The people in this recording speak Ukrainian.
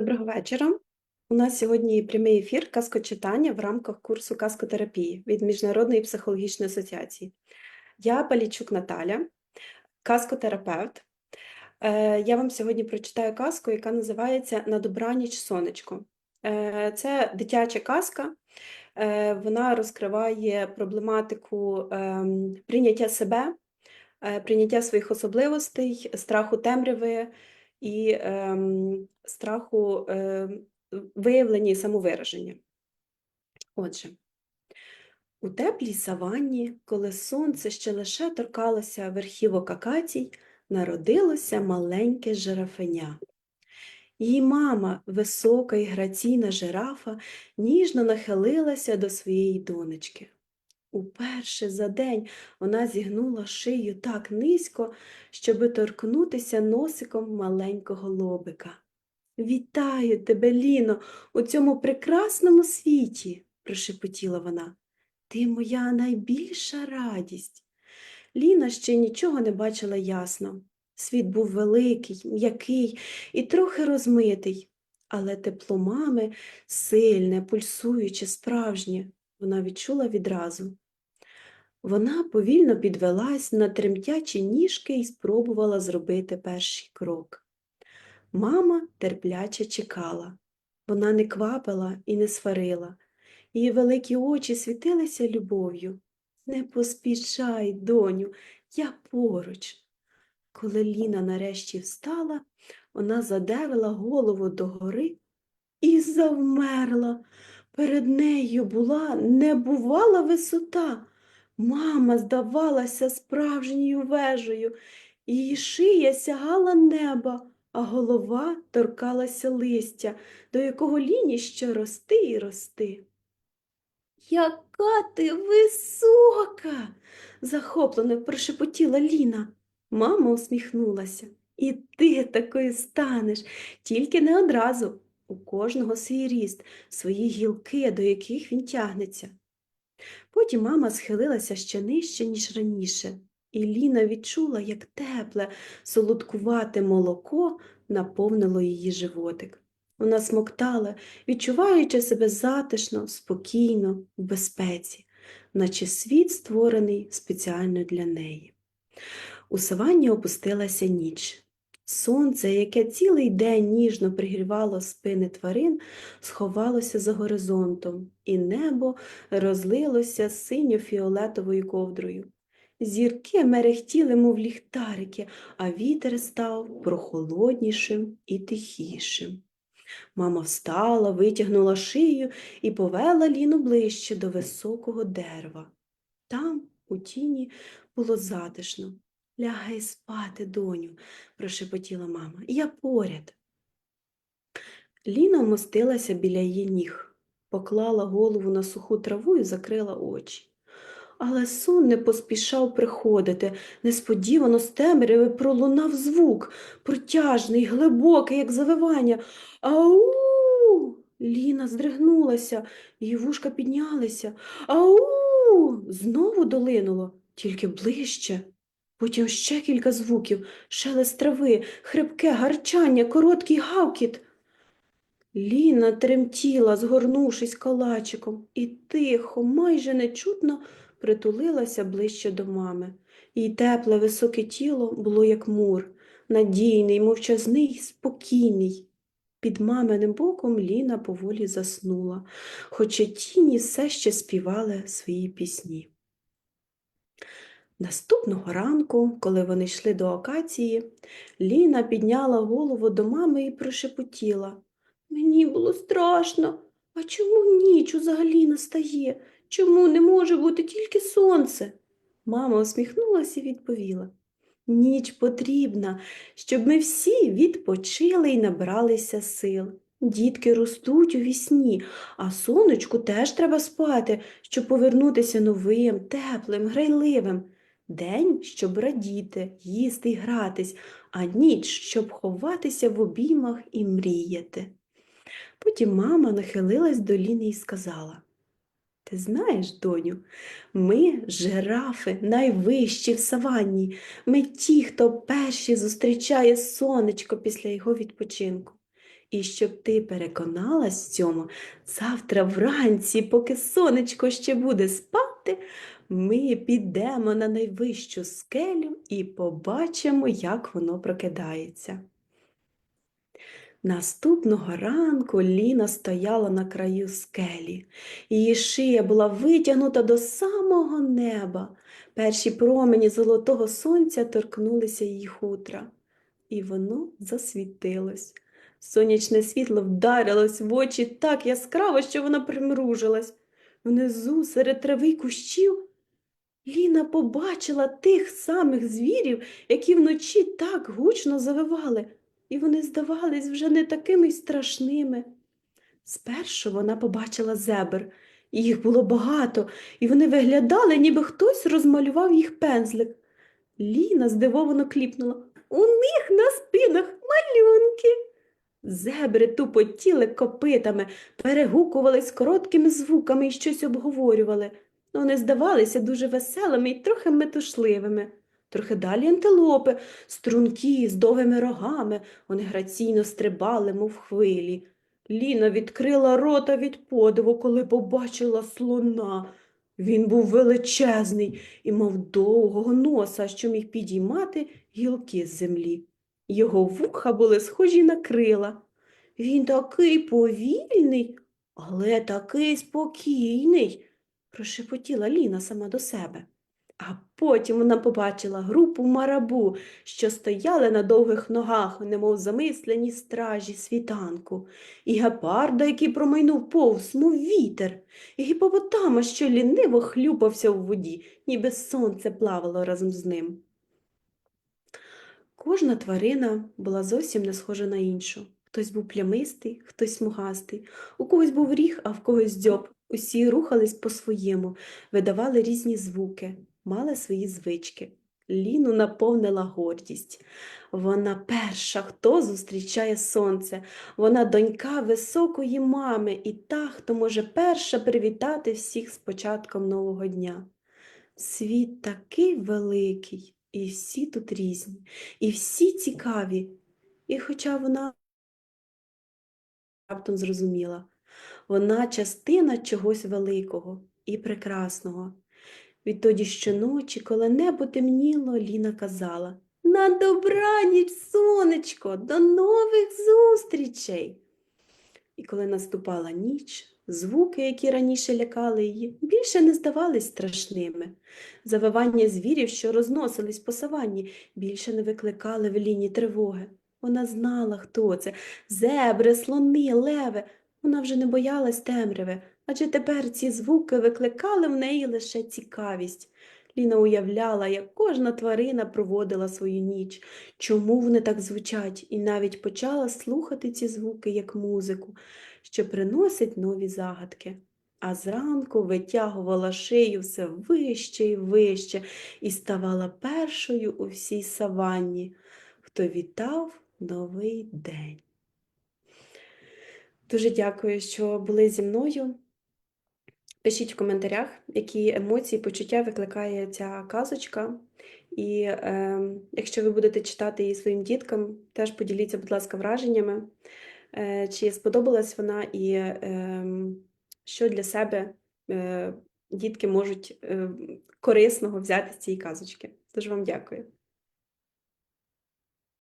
Доброго вечора. У нас сьогодні прямий ефір казкочитання в рамках курсу казкотерапії від Міжнародної психологічної асоціації. Я Палічук Наталя, казкотерапевт. Е, Я вам сьогодні прочитаю казку, яка називається На добраніч сонечко. Е, Це дитяча казка. Е, Вона розкриває проблематику ем, прийняття себе, прийняття своїх особливостей, страху темряви і ем, страху ем, виявлення і самовираження. Отже, у теплій саванні, коли сонце ще лише торкалося верхівок акацій, народилося маленьке жирафеня. Її мама, висока і граційна жирафа, ніжно нахилилася до своєї донечки. Уперше за день вона зігнула шию так низько, щоби торкнутися носиком маленького лобика. Вітаю тебе, Ліно, у цьому прекрасному світі, прошепотіла вона. Ти моя найбільша радість. Ліна ще нічого не бачила ясно. Світ був великий, м'який і трохи розмитий, але тепло мами сильне, пульсуюче, справжнє, вона відчула відразу. Вона повільно підвелась на тремтячі ніжки і спробувала зробити перший крок. Мама терпляче чекала. Вона не квапила і не сварила. Її великі очі світилися любов'ю. Не поспішай, доню, я поруч. Коли Ліна нарешті встала, вона задерла голову догори і завмерла. Перед нею була небувала висота. Мама здавалася справжньою вежею, її шия сягала неба, а голова торкалася листя, до якого ліні ще рости і рости. Яка ти висока, захоплено прошепотіла Ліна. Мама усміхнулася. І ти такою станеш, тільки не одразу. У кожного свій ріст, свої гілки, до яких він тягнеться. Потім мама схилилася ще нижче, ніж раніше, і Ліна відчула, як тепле, солодкувате молоко наповнило її животик. Вона смоктала, відчуваючи себе затишно, спокійно, в безпеці, наче світ створений спеціально для неї. У саванні опустилася ніч. Сонце, яке цілий день ніжно пригрівало спини тварин, сховалося за горизонтом, і небо розлилося синьо-фіолетовою ковдрою. Зірки мерехтіли, мов ліхтарики, а вітер став прохолоднішим і тихішим. Мама встала, витягнула шию і повела Ліну ближче до високого дерева. Там, у тіні, було затишно. Лягай спати, доню, прошепотіла мама. Я поряд. Ліна вмостилася біля її ніг, поклала голову на суху траву і закрила очі. Але сон не поспішав приходити. Несподівано з темряви пролунав звук, протяжний, глибокий, як завивання. Ау. Ліна здригнулася, її вушка піднялися. Ау. Знову долинуло, тільки ближче. Потім ще кілька звуків, шелест трави, хрипке гарчання, короткий гавкіт. Ліна тремтіла, згорнувшись калачиком, і тихо, майже нечутно притулилася ближче до мами. Її тепле, високе тіло було як мур, надійний, мовчазний, спокійний. Під маминим боком Ліна поволі заснула, хоча тіні все ще співали свої пісні. Наступного ранку, коли вони йшли до акації, Ліна підняла голову до мами і прошепотіла. Мені було страшно. А чому ніч взагалі настає? Чому не може бути тільки сонце? Мама усміхнулася і відповіла. Ніч потрібна, щоб ми всі відпочили і набралися сил. Дітки ростуть у вісні, а сонечку теж треба спати, щоб повернутися новим, теплим, грайливим. День, щоб радіти, їсти й гратись, а ніч, щоб ховатися в обіймах і мріяти. Потім мама нахилилась до Ліни і сказала Ти знаєш, доню, ми жирафи, найвищі в саванні. Ми ті, хто перші зустрічає сонечко після його відпочинку. І щоб ти переконалась цьому, завтра вранці, поки сонечко ще буде спати, ми підемо на найвищу скелю і побачимо, як воно прокидається. Наступного ранку Ліна стояла на краю скелі. Її шия була витягнута до самого неба. Перші промені золотого сонця торкнулися її хутра, і воно засвітилось. Сонячне світло вдарилось в очі так яскраво, що вона примружилась. Внизу, серед трави й кущів, Ліна побачила тих самих звірів, які вночі так гучно завивали, і вони здавались вже не такими й страшними. Спершу вона побачила зебр. Їх було багато, і вони виглядали, ніби хтось розмалював їх пензлик. Ліна здивовано кліпнула. У них на спинах малюнки. Зебри тупотіли копитами, перегукувались короткими звуками і щось обговорювали. Вони здавалися дуже веселими і трохи метушливими. Трохи далі антилопи, стрункі, з довгими рогами, вони граційно стрибали, мов хвилі. Ліна відкрила рота від подиву, коли побачила слона. Він був величезний і мав довгого носа, що міг підіймати гілки з землі. Його вуха були схожі на крила. Він такий повільний, але такий спокійний, прошепотіла Ліна сама до себе. А потім вона побачила групу марабу, що стояли на довгих ногах, немов замислені стражі світанку, і гепарда, який промайнув повз, мов вітер, і гіпопотама, що ліниво хлюпався у воді, ніби сонце плавало разом з ним. Кожна тварина була зовсім не схожа на іншу. Хтось був плямистий, хтось смугастий, у когось був ріг, а в когось дзьоб. Усі рухались по-своєму, видавали різні звуки, мали свої звички. Ліну наповнила гордість. Вона перша, хто зустрічає сонце. Вона донька високої мами і та, хто може перша привітати всіх з початком нового дня. Світ такий великий, і всі тут різні, і всі цікаві. І хоча вона раптом зрозуміла, вона частина чогось великого і прекрасного. Відтоді щоночі, коли небо темніло, Ліна казала На добраніч, сонечко, до нових зустрічей. І коли наступала ніч, звуки, які раніше лякали її, більше не здавались страшними. Завивання звірів, що розносились по саванні, більше не викликали в Ліні тривоги. Вона знала, хто це зебри, слони, леви. Вона вже не боялась темряви, адже тепер ці звуки викликали в неї лише цікавість. Ліна уявляла, як кожна тварина проводила свою ніч, чому вони так звучать, і навіть почала слухати ці звуки як музику, що приносить нові загадки. А зранку витягувала шию все вище і вище і ставала першою у всій саванні, хто вітав новий день. Дуже дякую, що були зі мною. Пишіть в коментарях, які емоції, почуття викликає ця казочка. І е, якщо ви будете читати її своїм діткам, теж поділіться, будь ласка, враженнями, чи сподобалась вона і е, що для себе е, дітки можуть е, корисного взяти з цієї казочки. Дуже вам дякую.